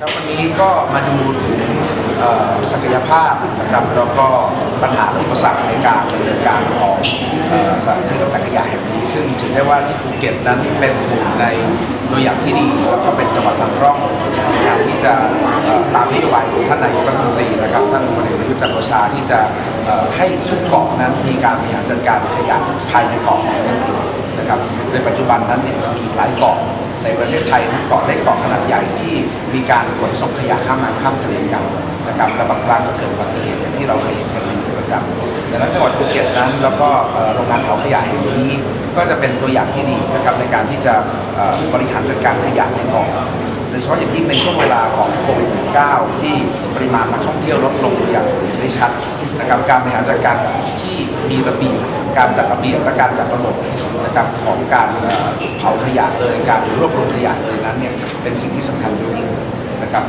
ครับวันนี้ก็มาดูถึงศักยภาพนะครับแล้วก็ปัญหาอุปสรรคในการดำเนินการของเอ่อสถานที่กำจัดขยะแห่งนี้ ซึ่งถือได้ว่าที่ภูเก็ตนั้นเป็นหนึ่งในตัวอย่างที่ดีแล้วก็เป็นจังหวัดนำร่องในการที่จะตามนโยบายของท่านนายกรัฐมนตรีนะครับท่านพลเอกประยุทธ์จันทร์โอชาที่จะให้ทุกเกาะนั้นมีการบริหารจัดการขยะภายในเกาะของตนเองนะครับในปัจจุบันนั้นเนี่ยมีหลายเกาะ ในประเทศไทยเกาะเล็กเกาะขนาดใหญ่ที่มีการขนส่งขยะข้ามน้ำข้ามทะเลกันนะครับและบางครั้งก็เกิดอุบัติเหตุอย่างที่เราเคยเห็นกันอยู่ประจำดังนั้นจังหวัดภูเก็ตนั้น แล้วก็โรงงานเผาขยะแห่งนี้ก็จะเป็นตัวอย่างที่ดีนะครับในการที่จะบริหารจัดการขยะในเกาะโดยเฉพาะอย่างยิ่งในช่วงเวลาของโควิด -19 ที่ปริมาณนักท่องเที่ยวลดลงอย่างเห็นได้ชัดนะครับการบริหารจัดการที่มีระเบียบ การจัดระเบียบและการจัดระบบนะครับของการเผาขยะเลยการรวบรวมขยะเลยนั้นเนี่ยเป็นสิ่งที่สำคัญอย่างยิ่งนะครับ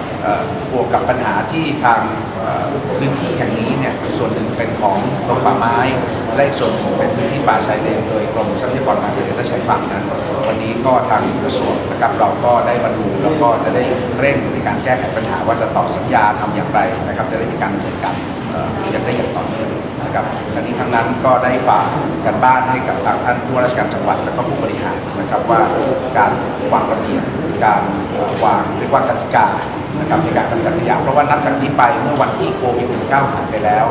บวกกับปัญหาที่ทางพื้นที่แห่งนี้เนี่ยส่วนหนึ่งเป็นของกรมป่าไม้และอีกส่วนหนึ่งเป็นพื้นที่ป่าชายเลนโดยกรมทรัพยากรทางทะเลและชายฝั่งนั้น วันนี้ก็ทางกระทรวงนะครับเราก็ได้มาดูแล้วก็จะได้เร่งในการแก้ไขปัญหาว่าจะต่อสัญญาทำอย่างไรนะครับ จะได้มีการดำเนินการเอ่ออย่างได้อย่างต่อเนื่อง นะครับทั้งนี้ทั้งนั้นก็ได้ฝากกันบ้านให้กับทางท่านผู้ว่าราชการจังหวัดและก็ผู้บริหารนะครับว่าการวางระเบียบการวางเรียกว่ากติกานะครับในการกำจัดขยะเพราะว่านับจากนี้ไปเมื่อวันที่โควิด -19 ผ่านไปแล้ว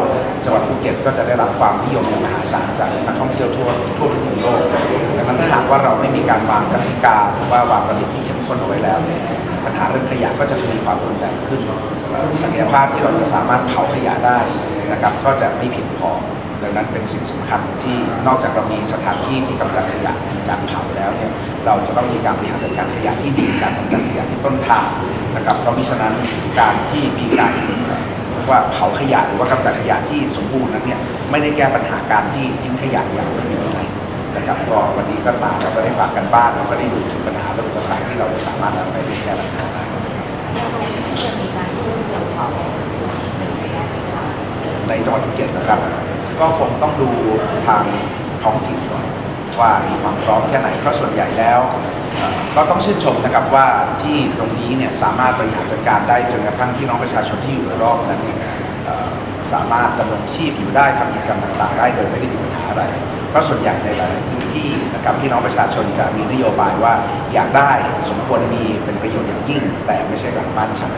จังหวัดภูเก็ตก็จะได้รับความนิยมมหาศาลจากนักท่องเที่ยวทั่วทั่วทุกมุมโลกดังนั้นถ้าหากว่าเราไม่มีการวางกติกาหรือว่าวางระเบียบที่เข้มข้นเอาไว้แล้ว ปัญหาเรื่องขยะก็จะทวีความรุนแรงขึ้น ศักยภาพที่เราจะสามารถเผาขยะได้นะครับก็จะไม่เพียงพอดังนั้นเป็นสิ่งสำคัญที่นอกจากเรามีสถานที่ที่กำจัดขยะมีการเผาแล้วเนี่ยเราจะต้องมีการบริหารจัดการขยะที่ดีการกำจัดขยะที่ต้นทางนะครับเพราะมิฉะนั้นการที่มีการว่าเผาขยะหรือว่ากำจัดขยะที่สมบูรณ์นั้นเนี่ยไม่ได้แก้ปัญหาการที่ทิ้งขยะอย่างไม่มีวินัย นะครับก็วันนี้ก็มาเราก็ได้ฝากกันบ้านเราก็ได้ดูถึงปัญหาและอุปสรรคที่เราจะสามารถนำไปแก้ปัญหาได้ในจังหวัดภูเก็ตนะครับ ก็คงต้องดูทางท้องถิ่นก่อนว่ามีความพร้อมแค่ไหนเพราะส่วนใหญ่แล้วก็ต้องชื่นชมนะครับว่าที่ตรงนี้เนี่ยสามารถบริหารจัดการได้จนกระทั่งพี่น้องประชาชนที่อยู่รอบนั้นเนี่ยสามารถดำรงชีพอยู่ได้ทำกิจกรรมต่างๆได้โดยไม่ได้มีปัญหาอะไร เพราะส่วนใหญ่ในหลายพื้นที่นะครับพี่น้องประชาชนจะมีนโยบายว่าอยากได้สมควรมีเป็นประโยชน์อย่างยิ่ง แต่ไม่ใช่หลังบ้านฉัน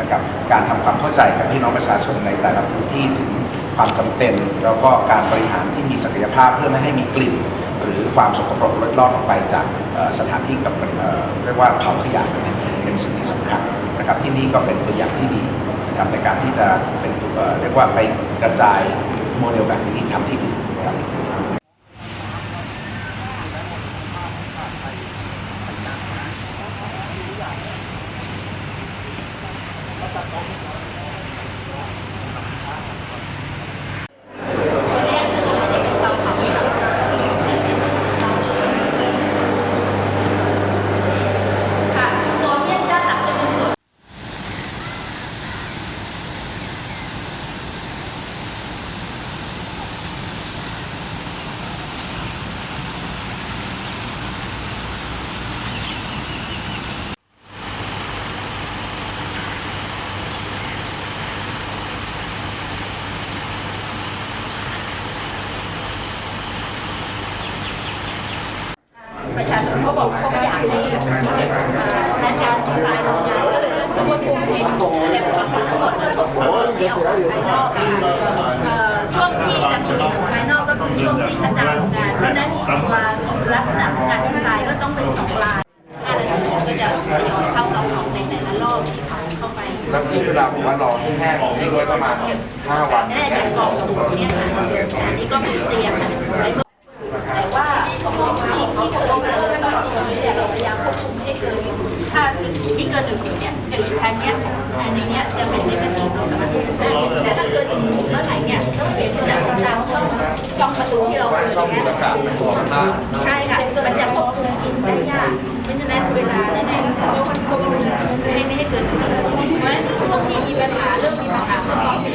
นะครับการทำความเข้าใจกับพี่น้องประชาชนในแต่ละพื้นที่ถึงความจำเป็น แล้วก็การบริหารที่มีศักยภาพเพื่อไม่ให้มีกลิ่น หรือความสกปรกลดลอดออกไปจากสถานที่กับเเรียกว่าเผาขยะเเป็นสิ่งที่สำคัญนะครับที่นี่ก็เป็นตัวอย่างที่ดีนะครับในการที่จะเป็นเเรียกว่าไปกระจายโมเดลแบบนี้ทำที่อื่นนะครับ ค่ะโซนเนี่ยด้านหลังจะเป็นส่วน ประชาชนเขาบอกเขาไม่อยากให้และการ์ดีไซน์โรงงานก็เลยต้องควบคุมให้เก็บวัสดุทั้งหมดเพื่อควบคุมที่ออกมาภายนอกค่ะช่วงที่จะมีกลิ่นออกภายนอกก็คือช่วงที่ชัดดาวน์โรงงานเพราะนั้นมาลักษณะของการดีไซน์ก็ต้องเป็นสองลายห้านาทีก็จะทยอยเข้าเตาเผาในแต่ละรอบที่เผานเข้าไปแล้วที่เวลาผมว่ารอให้แห้งทิ้งไว้ประมาณ5วันแน่จากกองสูงเนี่ยค่ะอันนี้ก็คือเตียมนะแต่ว่าของ ที่เคยเจอตอนนี้เนี่ยเราพยายามควบคุมให้เกินถ้าที่เกินหนึ่งหมื่นเนี่ยหนึ่งแทนเนี้ยอันนี้จะเป็นนิเกทีเราสามารถที่จะได้แต่ถ้าเกินหนึ่งหมื่นเมื่อไหร่เนี่ยต้องเปลี่ยนจากดาวช่องช่องประตูที่เราเปิดองเนี่ยดอากาศเป็นตัวมันใช่ค่ะมันจะควบคุมกินได้ยากเพราะฉะนั้นเวลาเนี่ยเนี่ยเขาควบคุมให้ไม่ให้เกินหนึ่งหมื่นเพราะฉะนั้นช่วงที่มีปัญหาเริ่มมีปัญหาเพื่อความเป็น